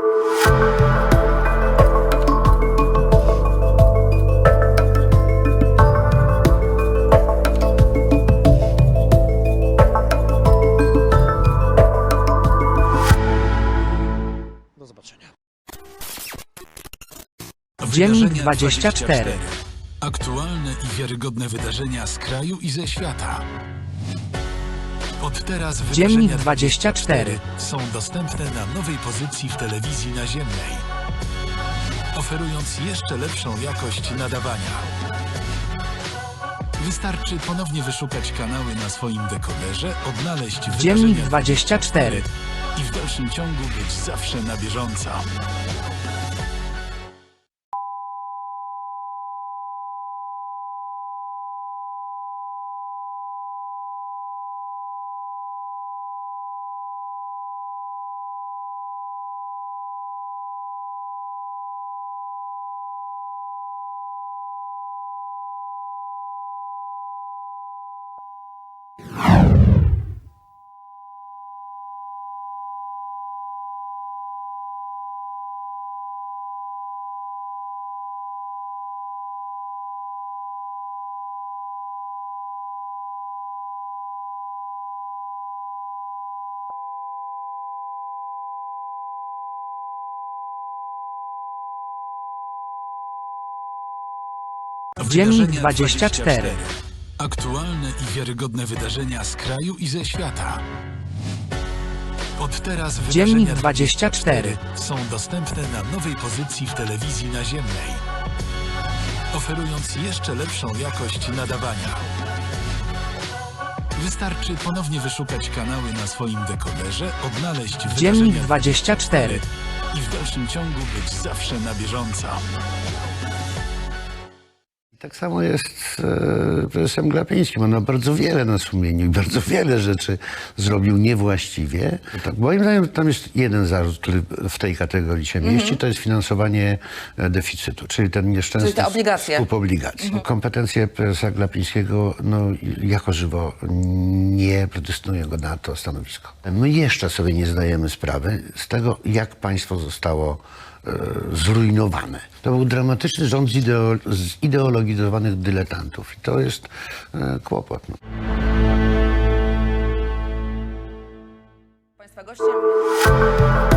Do zobaczenia. Dziennik Wydarzenia 24. Aktualne i wiarygodne wydarzenia z kraju i ze świata. Od teraz Dziennik wydarzenia 24. są dostępne na nowej pozycji w telewizji naziemnej, oferując jeszcze lepszą jakość nadawania. Wystarczy ponownie wyszukać kanały na swoim dekoderze, odnaleźć Dziennik wydarzenia 24. i w dalszym ciągu być zawsze na bieżąco. Dziennik Wydarzenia 24. Aktualne i wiarygodne wydarzenia z kraju i ze świata. Od teraz Dziennik wydarzenia 24. są dostępne na nowej pozycji w telewizji naziemnej, oferując jeszcze lepszą jakość nadawania. Wystarczy ponownie wyszukać kanały na swoim dekoderze, odnaleźć Dziennik wydarzenia 24. i w dalszym ciągu być zawsze na bieżąco. Tak samo jest z e, prezesem Glapińskim. On ma bardzo wiele na sumieniu i bardzo wiele rzeczy zrobił niewłaściwie. Tak, moim zdaniem tam jest jeden zarzut, który w tej kategorii się mieści, to jest finansowanie e, deficytu, czyli ten nieszczęsny Czyli te obligacje. skup obligacji. Kompetencje prezesa Glapińskiego, no jako żywo nie protestuję go na to stanowisko. My jeszcze sobie nie zdajemy sprawy z tego, jak państwo zostało zrujnowane. To był dramatyczny rząd zideo- zideologizowanych dyletantów i to jest e, kłopot. No. Państwa gościem